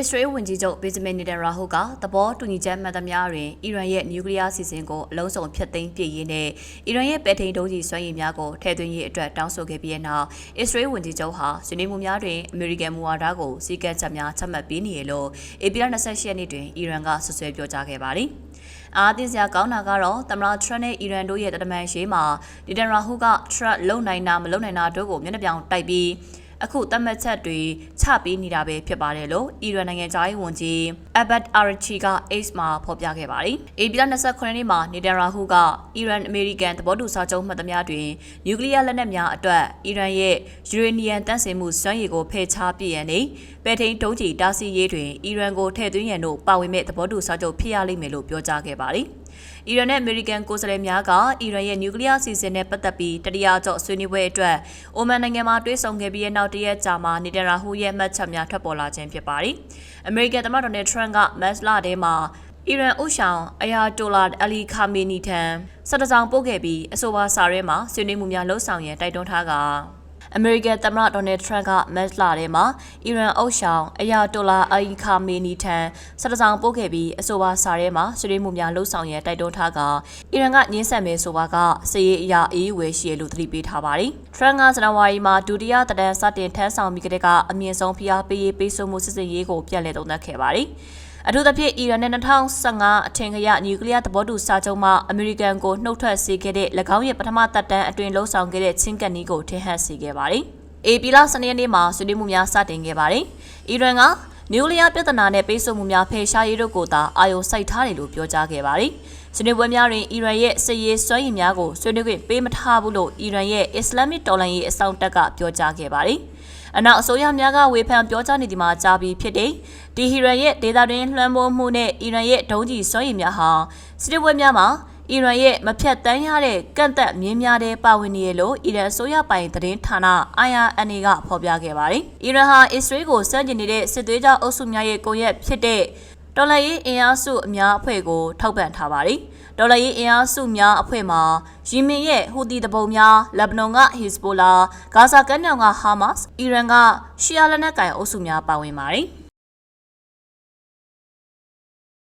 အစ္စရေးဝန်ကြီးချုပ်ဘင်ဂျမင်နေတန်ရာဟူကသဘောတူညီချက်မှတ်သမျှတွင်အီရန်ရဲ့နျူကလ িয়ার စီစဉ်ကိုအလုံးစုံဖျက်သိမ်းပြစ်ရေးနဲ့အီရန်ရဲ့ပဲထိန်ဒုံးကြီးစွမ်းရည်များကိုထည့်သွင်းရေးအတွက်တောင်းဆိုခဲ့ပြီးတဲ့နောက်အစ္စရေးဝန်ကြီးချုပ်ဟာဆွေးနွေးမှုများတွင်အမေရိကန်မူဝါဒကိုစီကံချက်များချမှတ်ပေးနေရလို့ဧပြီလ28ရက်နေ့တွင်အီရန်ကဆွဆွဲပြောကြားခဲ့ပါသည်အားသင်းစရာကောင်းတာကတော့သမ္မတထရန့်နဲ့အီရန်တို့ရဲ့တမန်ရှေးမှာဒီတန်ရာဟူကထရန့်လုံနိုင်တာမလုံနိုင်တာတို့ကိုမျက်နှာပြောင်တိုက်ပြီး အခုသတ်မှတ်ချက်တွေချပေးနေတာပဲဖြစ်ပါတယ်လို့အီရန်နိုင်ငံသားရေးဝန်ကြီးအဘတ်အာရချီက X မှာဖော်ပြခဲ့ပါတယ်။အေပီလာ29ရက်နေ့မှာနေတန်ရာဟူကအီရန်အမေရိကန်သဘောတူစာချုပ်မှတ်သမျှတွင်နျူကလ িয়ার လက်နက်များအတွက်အီရန်ရဲ့ယူရေနီယံတန့်စင်မှုစွမ်းရည်ကိုဖယ်ရှားပြည့်ရန်နဲ့ပဲထိန်တုံးချီတားဆီးရေးတွင်အီရန်ကိုထည့်သွင်းရန်တို့ပါဝင်မဲ့သဘောတူစာချုပ်ဖြစ်ရလိမ့်မယ်လို့ပြောကြားခဲ့ပါတယ်။ အီရန်နဲ့အမေရိကန်ကိုယ်စားလှယ်များကအီရန်ရဲ့နျူကလ িয়ার စီစဉ်နဲ့ပတ်သက်ပြီးတတိယကြော့ဆွေးနွေးပွဲအတွက်အိုမန်နိုင်ငံမှာတွဲဆောင်ခဲ့ပြီးတဲ့နောက်တရက်ကြာမှာနေတရာဟူရဲ့မှတ်ချက်များထွက်ပေါ်လာခြင်းဖြစ်ပါတယ်။အမေရိကန်သမ္မတဒေါ်နယ်ထရန့်ကမတ်လထဲမှာအီရန်ဥဆောင်အယာတိုလာအလီခါမီနီထံစတစောင်ပို့ခဲ့ပြီးအဆိုပါစာရဲမှာဆွေးနွေးမှုများလှုပ်ဆောင်ရန်တိုက်တွန်းထားက အမေရိကန်သမ္မတဒေါ်နယ်ထရန့်ကမက်လာထဲမှာအီရန်အုပ်ဆောင်အယာတိုလာအီခါမေနီထံစတစောင်ပို့ခဲ့ပြီးအဆိုပါစာထဲမှာဆွေးနွေးမှုများလှုပ်ဆောင်ရန်တိုက်တွန်းထားကအီရန်ကညှင်းဆက်မယ်ဆိုပါကစစ်ရေးအရာအေးဝယ်ရှိရလို့သတိပေးထားပါတယ်။ထရန့်ကဇန်နဝါရီမှာဒုတိယတဒန်စတင်ထမ်းဆောင်ပြီးကတည်းကအမြင့်ဆုံးဖိအားပေးရေးပေးဆိုမှုစစ်စစ်ရေးကိုပြန်လည်သုံးသပ်ခဲ့ပါတယ်။ အထူးသဖြင့်အီရန်နဲ့2015အထင်ကရနျူကလ িয়ার သဘောတူစာချုပ်မှအမေရိကန်ကိုနှုတ်ထွက်စေခဲ့တဲ့၎င်းရဲ့ပထမသက်တမ်းအတွင်းလှုံ့ဆော်ခဲ့တဲ့ချင်းကပ်နီးကိုထင်ဟပ်စေခဲ့ပါတယ်။အေပီလာစနေနေ့မှာဆွေးနွေးမှုများစတင်ခဲ့ပါတယ်။အီရန်က နျူကလ িয়ার ပြဿနာနဲ့ပိတ်ဆို့မှုများဖယ်ရှားရေးတို့ကိုသာအာရုံစိုက်ထားတယ်လို့ပြောကြားခဲ့ပါတယ်။ဆွေးနွေးပွဲများတွင်အီရန်ရဲ့စစ်ရေးစွမ်းရည်များကိုဆွေးနွေးခွင့်ပေးမထားဘူးလို့အီရန်ရဲ့အစ္စလာမစ်တော်လှန်ရေးအစောင့်တပ်ကပြောကြားခဲ့ပါတယ်။အနောက်အစိုးရများကဝေဖန်ပြောကြားနေဒီမှာကြားပြီးဖြစ်တဲ့ဒီဟီရန်ရဲ့ဒေသတွင်းလွှမ်းမိုးမှုနဲ့အီရန်ရဲ့ဒုံးကျည်စွမ်းရည်များဟာစစ်တပ်ပွဲများမှာ အီရန်ရဲ့မဖြတ်တန်းရတဲ့ကန့်သက်မြင်းများတဲ့ပါဝင်နေရလို့အီရန်အစိုးရပိုင်သတင်းဌာန IRNA ကဖော်ပြခဲ့ပါတယ်။အီရန်ဟာအစ္စရေးကိုစန့်ကျင်နေတဲ့စစ်သွေးကြအုပ်စုများရဲ့ကိုရက်ဖြစ်တဲ့တော်လှန်ရေးအင်အားစုအများအဖွဲ့ကိုထောက်ပံ့ထားပါတယ်။ဒေါ်လာရေးအင်အားစုများအဖွဲ့မှာယီမင်ရဲ့ဟူတီတပုံများလက်ဘနွန်ကဟစ်စဘိုလာဂါဇာကမ်းမြောင်ကဟာမတ်အီရန်ကရှီယာလက်နက်ကိုင်အုပ်စုများပါဝင်ပါတယ်။